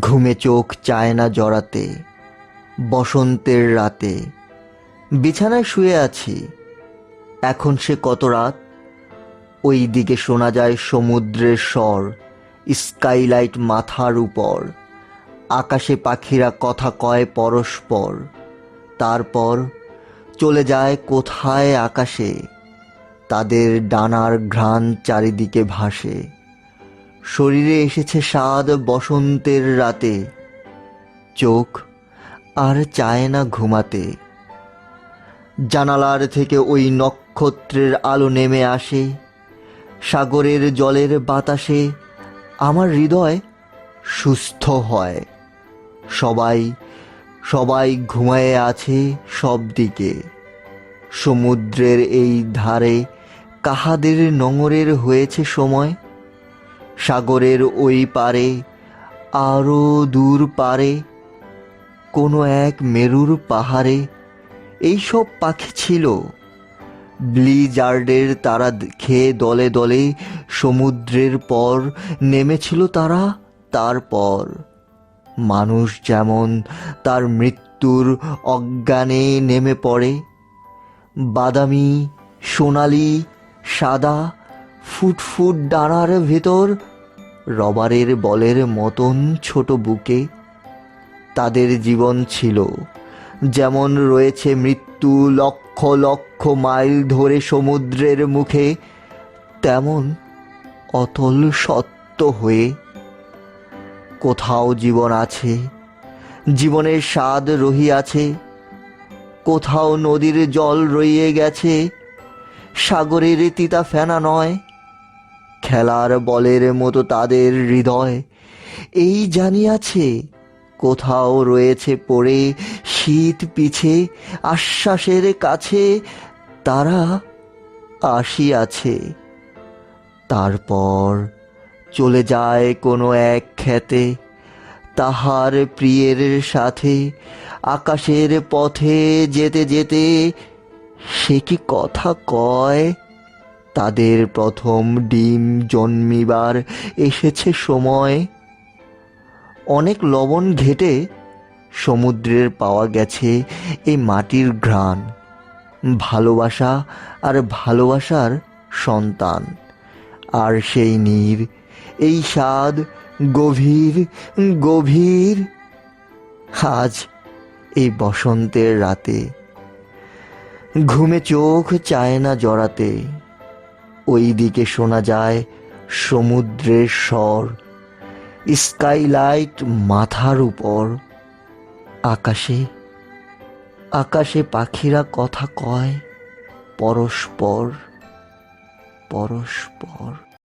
ঘুমে চোখ চায় না জড়াতে, বসন্তের রাতে। বিছানায় শুয়ে আছি। এখন সে কত রাত? ওই দিকে শোনা যায় সমুদ্রের স্বর, স্কাইলাইট মাথার উপর। আকাশে পাখিরা কথা কয় পরস্পর। তারপর চলে যায় কোথায় আকাশে? তাদের ডানার ঘ্রাণ চারিদিকে ভাসে। শরীরে এসেছে স্বাদ বসন্তের রাতে। চোখ আর চায় না ঘুমাতে। জানালার থেকে ওই নক্ষত্রের আলো নেমে আসে। সাগরের জলের বাতাসে আমার হৃদয় সুস্থ হয়। সবাই সবাই ঘুমায়ে আছে সব দিকে। সমুদ্রের এই ধারে কাহাদের নোঙরের হয়েছে সময়? সাগরের ওই পারে আরও দূর পারে, কোনো এক মেরুর পাহাড়ে। এইসব পাখি ছিল। ব্লিজার্ডের তারা খেয়ে দলে দলে সমুদ্রের পর নেমেছিল তারা, তারপর মানুষ যেমন তার মৃত্যুর অজ্ঞানে নেমে পড়ে। বাদামি, সোনালি, সাদা ফুটফুট ডানার ভেতর, রবারের বলের মতন ছোট বুকে। তাদের জীবন ছিল, যেমন রয়েছে মৃত্যু লক্ষ লক্ষ মাইল ধরে সমুদ্রের মুখে, তেমন অতল সত্য হয়ে। কোথাও জীবন আছে, জীবনের স্বাদ রহিয়াছে, কোথাও নদীর জল রইয়ে গেছে, সাগরের তিতা ফেনা নয় খেলার বলের মতো তাদের হৃদয়। এই জানিয়াছে, কোথাও রয়েছে পড়ে শীত পিছে, আশ্বাসের কাছে তারা আসিয়াছে। তারপর চলে যায় কোনো এক খেতে তাহার প্রিয়ের সাথে আকাশের পথে যেতে যেতে সে কি কথা কয়? তাদের প্রথম ডিম জন্মিবার এসেছে সময়। অনেক লবণ ঘেটে সমুদ্রের পাওয়া গেছে এই মাটির ঘ্রাণ, ভালোবাসা আর ভালোবাসার সন্তান। আর সেই নীর, এই স্বাদ গভীর গভীর আজ এই বসন্তের রাতে। ঘুমে চোখ চায় না জড়াতে। ওই দিকে শোনা যায় সমুদ্রের স্বর স্কাইলাইট মাথার উপর। আকাশে আকাশে পাখিরা কথা কয়, পরস্পর পরস্পর।